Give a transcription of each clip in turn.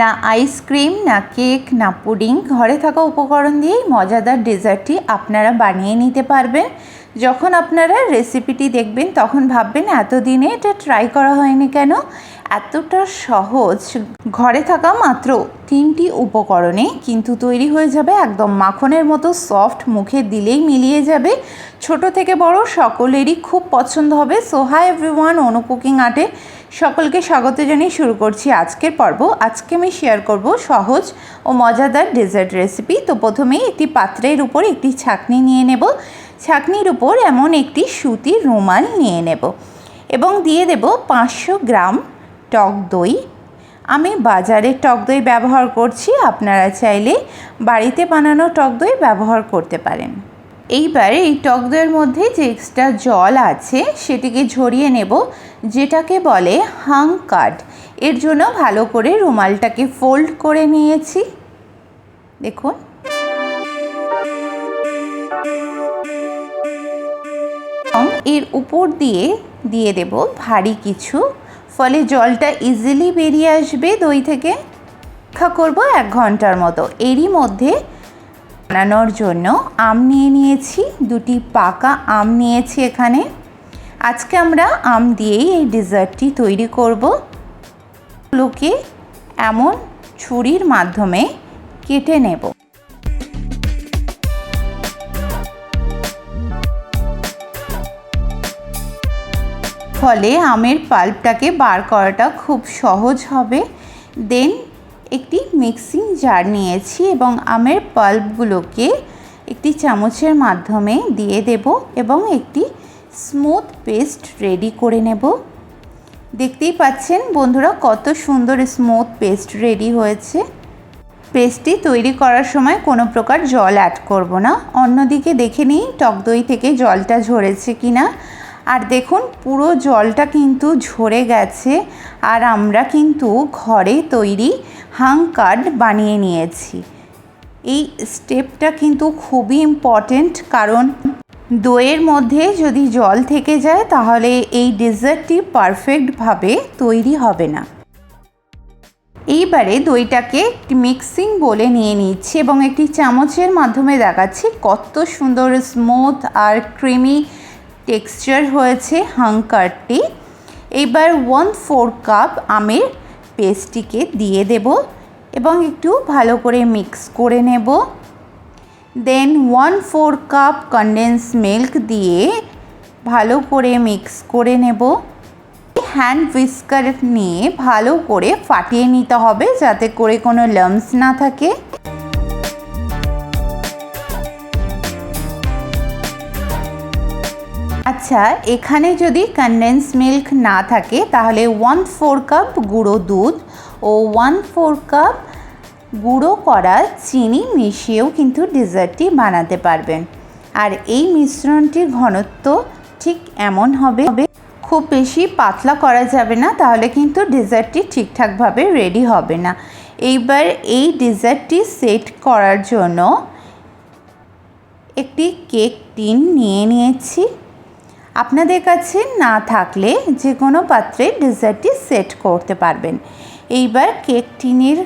না আইসক্রিম না কেক না পুডিং ঘরে থাকা উপকরণ দিয়েই মজাদার ডেজার্টটি আপনারা বানিয়ে নিতে পারবেন। যখন আপনারা রেসিপিটি দেখবেন, তখন ভাববেন, এতদিনে এটা ট্রাই করা হয়নি কেন? এতটা সহজ। ঘরে থাকা মাত্র তিনটি উপকরণে কিন্তু তৈরি হয়ে যাবে একদম মাখনের মতো সফট মুখে দিলেই মিলিয়ে যাবে। ছোট থেকে বড় সকলেরই খুব পছন্দ হবে। So hi everyone Anu cooking আর্টে সকলকে স্বাগত জানিয়ে শুরু করছি আজকের পর্ব। আজকে আমি শেয়ার করব সহজ ও মজাদার ডেজার্ট রেসিপি তো প্রথমেই একটি পাত্রের উপর একটি ছাকনি নিয়ে নেব। ছাকনির উপর এমন একটি সুতির রুমাল নিয়ে নেব এবং দিয়ে দেব পাঁচশো গ্রাম টক দই। আমি বাজারের টক দই ব্যবহার করছি। আপনারা চাইলে বাড়িতে বানানো টক দই ব্যবহার করতে পারেন। এইবার এই টক দইয়ের মধ্যে যে এক্সট্রা জল আছে, সেটিকে ঝরিয়ে নেব, যেটাকে বলে হাং কাট এর জন্য ভালো করে রুমালটাকে ফোল্ড করে নিয়েছি। দেখুন। এর উপর দিয়ে দিয়ে দেব ভারী কিছু। ফলে জলটা ইজিলি বেরিয়ে আসবে দই থেকে। অপেক্ষা করব এক ঘণ্টার মতো। এরই মধ্যে বানানোর জন্য আম নিয়ে নিয়েছি, দুটি পাকা আম নিয়েছি এখানে। আজকে আমরা আম দিয়েই এই ডেজার্টটি তৈরি করব। লোকে এমন ছুরির মাধ্যমে কেটে নেব। ফলে আমের পাল্পটাকে বার করাটা খুব সহজ হবে। দেন একটি মিক্সিং জার নিয়েছি এবং আমের পাল্পগুলোকে একটি চামচের মাধ্যমে দিয়ে দেব এবং একটি স্মুথ পেস্ট রেডি করে নেব। দেখতেই পাচ্ছেন বন্ধুরা কত সুন্দর স্মুথ পেস্ট রেডি হয়েছে। পেস্টটি তৈরি করার সময় কোনো প্রকার জল অ্যাড করব না। অন্যদিকে দেখে নিই টক দই থেকে জলটা ঝরেছে কি না আর দেখুন, পুরো জলটা কিন্তু ঝরে গেছে আর আমরা কিন্তু ঘরে তৈরি হাং কার্ড বানিয়ে নিয়েছি। এই স্টেপটা কিন্তু খুবই ইম্পর্টেন্ট কারণ দইয়ের মধ্যে যদি জল থেকে যায় তাহলে এই ডেজার্টটি পারফেক্টভাবে তৈরি হবে না। এইবারে দইটাকে একটি মিক্সিং বলে নিয়ে নিচ্ছি এবং একটি চামচের মাধ্যমে দেখাচ্ছি কত সুন্দর স্মুথ আর ক্রিমি টেক্সচার হয়েছে হাঙ্কারটি এইবার ওয়ান ফোর কাপ আমের পেস্টটিকে দিয়ে দেব এবং একটু ভালো করে মিক্স করে নেব। Then one four cup condense milk দিয়ে ভালো করে মিক্স করে নেব। হ্যান্ড হুইস্কার নিয়ে ভালো করে ফাটিয়ে নিতে হবে যাতে করে কোনো লামস না থাকে। আচ্ছা এখানে যদি কনডেন্স মিল্ক না থাকে, তাহলে ওয়ান ফোর কাপ গুঁড়ো দুধ ও ওয়ান ফোর কাপ গুঁড়ো করা চিনি মিশিয়েও কিন্তু ডেজার্টটি বানাতে পারবেন। আর এই মিশ্রণটির ঘনত্ব ঠিক এমন হবে, খুব বেশি পাতলা করা যাবে না, তাহলে কিন্তু ডেজার্টটি ঠিকঠাকভাবে রেডি হবে না। এইবার এই ডেজার্টটি সেট করার জন্য একটি কেক টিন নিয়ে নিয়েছি। আপনাদের কাছে না থাকলে যে কোনো পাত্রে ডেজার্টটি সেট করতে পারবেন। এইবার কেক টিনের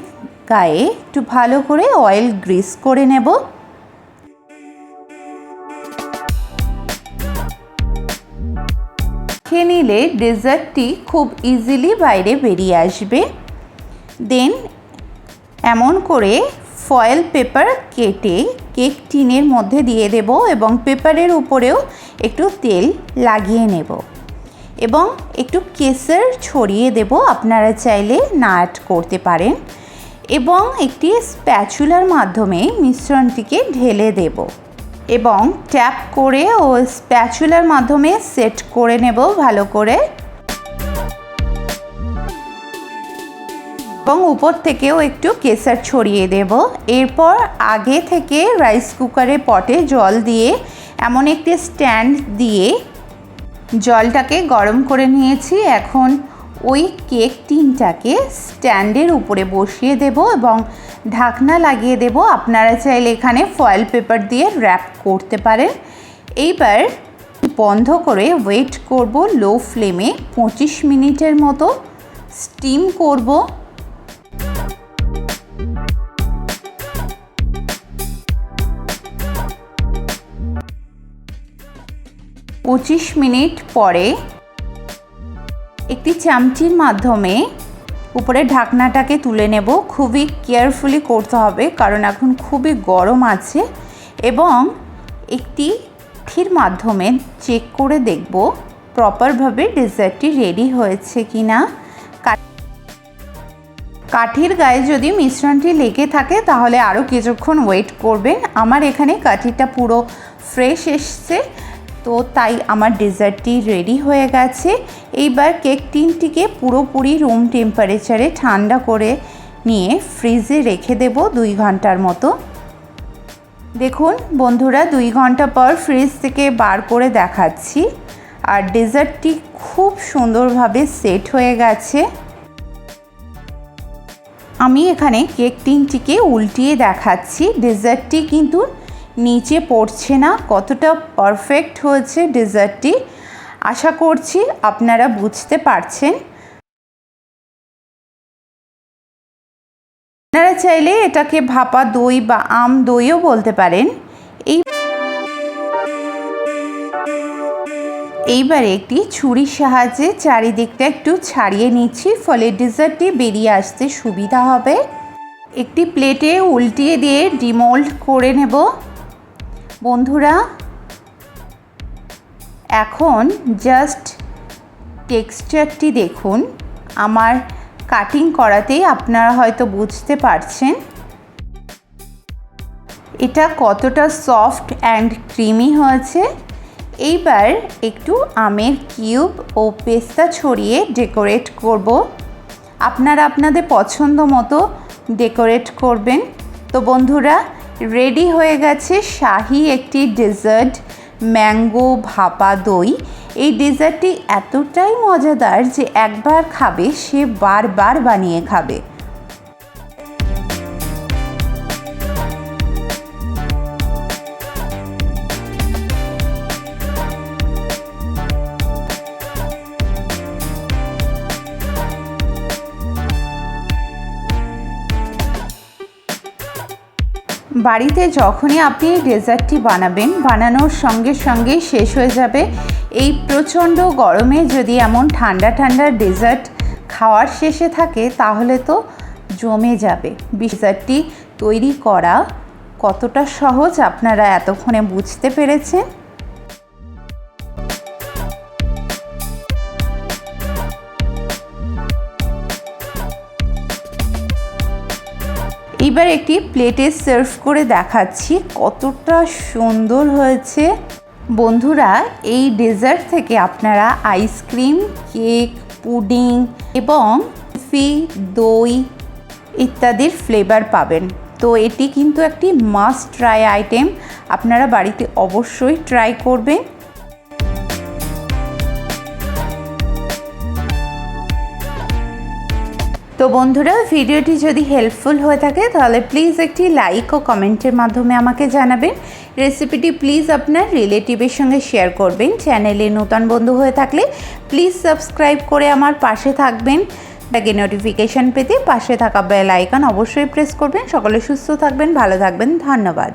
গায়ে একটু ভালো করে অয়েল গ্রিস করে নেব। খেয়ে নিলে ডেজার্টটি খুব ইজিলি বাইরে বেরিয়ে আসবে। দেন এমন করে ফয়েল পেপার কেটে কেক টিনের মধ্যে দিয়ে দেব এবং পেপারের উপরেও একটু তেল লাগিয়ে নেব। এবং একটু কেসার ছড়িয়ে দেব, আপনারা চাইলে নাট করতে পারেন। এবং একটি স্প্যাচুলার মাধ্যমে মিশ্রণটিকে ঢেলে দেব। এবং ট্যাপ করে ও স্প্যাচুলার মাধ্যমে সেট করে নেব ভালো করে। এবং উপর থেকেও একটু কেসার ছড়িয়ে দেব। এরপর আগে থেকে রাইস কুকারে পটে জল দিয়ে এমন একটি স্ট্যান্ড দিয়ে জলটাকে গরম করে নিয়েছি। এখন ওই কেক টিনটাকে স্ট্যান্ডের উপরে বসিয়ে দেব এবং ঢাকনা লাগিয়ে দেব। আপনারা চাইলে এখানে ফয়েল পেপার দিয়ে র্যাপ করতে পারেন। এইবার বন্ধ করে ওয়েট করব লো ফ্লেমে পঁচিশ মিনিটের মতো। স্টিম করব। পঁচিশ মিনিট পরে একটি চামচির মাধ্যমে উপরে ঢাকনাটাকে তুলে নেব। খুবই কেয়ারফুলি করতে হবে, কারণ এখন খুবই গরম আছে এবং একটি থির মাধ্যমে চেক করে দেখব প্রপারভাবে ডেজার্টটি রেডি হয়েছে কি না কাঠির গায়ে যদি মিশ্রণটি লেগে থাকে, তাহলে আরও কিছুক্ষণ ওয়েট করবেন। আমার এখানে কাঠিটা পুরো ফ্রেশ এসছে। তো তাই আমার ডেজার্টটি রেডি হয়ে গেছে। এইবার কেক টিনটিকে পুরোপুরি রুম টেম্পারেচারে ঠান্ডা করে নিয়ে ফ্রিজে রেখে দেব দুই ঘণ্টার মতো। দেখুন বন্ধুরা, দুই ঘণ্টা পর ফ্রিজ থেকে বার করে দেখাচ্ছি। আর ডেজার্টটি খুব সুন্দরভাবে সেট হয়ে গেছে। আমি এখানে কেক টিনটিকে উল্টিয়ে দেখাচ্ছি। ডেজার্টটি কিন্তু নিচে পড়ছে না, কতটা পারফেক্ট হয়েছে ডেজার্টটি আশা করছি আপনারা বুঝতে পারছেন। আপনারা চাইলে এটাকে ভাপা দই বা আম দইও বলতে পারেন। এই এইবারে একটি ছুরির সাহায্যে চারিদিকটা একটু ছাড়িয়ে নিচ্ছি, ফলে ডেজার্টটি বেরিয়ে আসতে সুবিধা হবে। একটি প্লেটে উল্টিয়ে দিয়ে ডিমোল্ড করে নেব। বন্ধুরা, এখন জাস্ট টেক্সচারটি দেখুন। আমার কাটিং করাতেই আপনারা হয়তো বুঝতে পারছেন এটা কতটা সফট অ্যান্ড ক্রিমি হয়েছে। এইবার একটু আমের কিউব ও পেস্তা ছড়িয়ে ডেকোরেট করব। আপনারা আপনাদের পছন্দ মতো ডেকোরেট করবেন। তো বন্ধুরা রেডি হয়ে গেছে শাহি একটি ডেজার্ট, ম্যাঙ্গো ভাপা দই। এই ডেজার্টটি এতটাই মজাদার যে একবার খাবে সে বারবার বানিয়ে খাবে। বাড়িতে যখনই আপনি ডেজার্টটি বানাবেন, বানানোর সঙ্গে সঙ্গে শেষ হয়ে যাবে এই প্রচণ্ড গরমে যদি এমন ঠান্ডা ঠান্ডা ডেজার্ট খাওয়ার শেষে থাকে, তাহলে তো জমে যাবে। ডেজার্টটি তৈরি করা কতটা সহজ আপনারা এতক্ষণে বুঝতে পেরেছেন? এবার একটি প্লেটে সার্ভ করে দেখাচ্ছি কতটা সুন্দর হয়েছে। বন্ধুরা, এই ডেজার্ট থেকে আপনারা আইসক্রিম কেক পুডিং এবং ফি দই ইত্যাদির ফ্লেভার পাবেন। তো এটি কিন্তু একটি মাস্ট ট্রাই আইটেম আপনারা বাড়িতে অবশ্যই ট্রাই করবেন। তো বন্ধুরা, ভিডিওটি যদি হেল্পফুল হয়ে থাকে, তাহলে প্লিজ একটি লাইক ও কমেন্টের মাধ্যমে আমাকে জানাবেন। রেসিপিটি প্লিজ আপনার রিলেটিভের সঙ্গে শেয়ার করবেন। চ্যানেলে নতুন বন্ধু হয়ে থাকলে প্লিজ সাবস্ক্রাইব করে আমার পাশে থাকবেন। আগে নোটিফিকেশান পেতে পাশে থাকা বেল আইকন অবশ্যই প্রেস করবেন। সকলে সুস্থ থাকবেন, ভালো থাকবেন। ধন্যবাদ।